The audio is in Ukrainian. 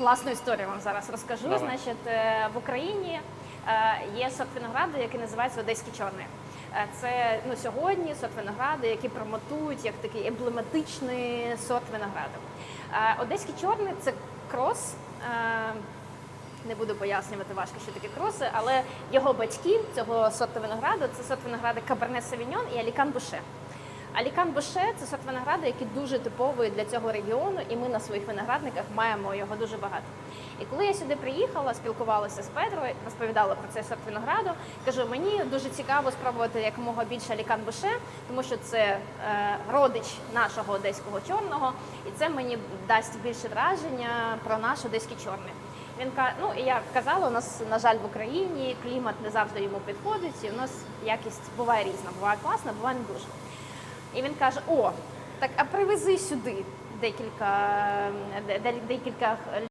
Класну історію вам зараз розкажу. Давай. Значить, е, в Україні е, є сорт винограду, який називається Одеський чорний. Е, Це ну, сьогодні сорт винограду, який промотують як такий емблематичний сорт винограду. Одеський чорний це крос. Не буду пояснювати важко, що таке кроси, але його батьки цього сорту винограду це сорт винограду Каберне Савіньон і Алікан Буше. Алікан Буше це сорт винограду, який дуже типовий для цього регіону, і ми на своїх виноградниках маємо його дуже багато. І коли я сюди приїхала, спілкувалася з Петрою, розповідала про цей сорт винограду, кажу, мені дуже цікаво спробувати якомога більше Алікан Буше, тому що це е, родич нашого одеського чорного, і це мені дасть більше враження про наш одеський чорний. Він каже, ну я казала, у нас на жаль в Україні клімат не завжди йому підходить, і у нас якість буває різна, буває класна, буває не дуже. І він каже: О, так а привези сюди декілька, де- де- декілька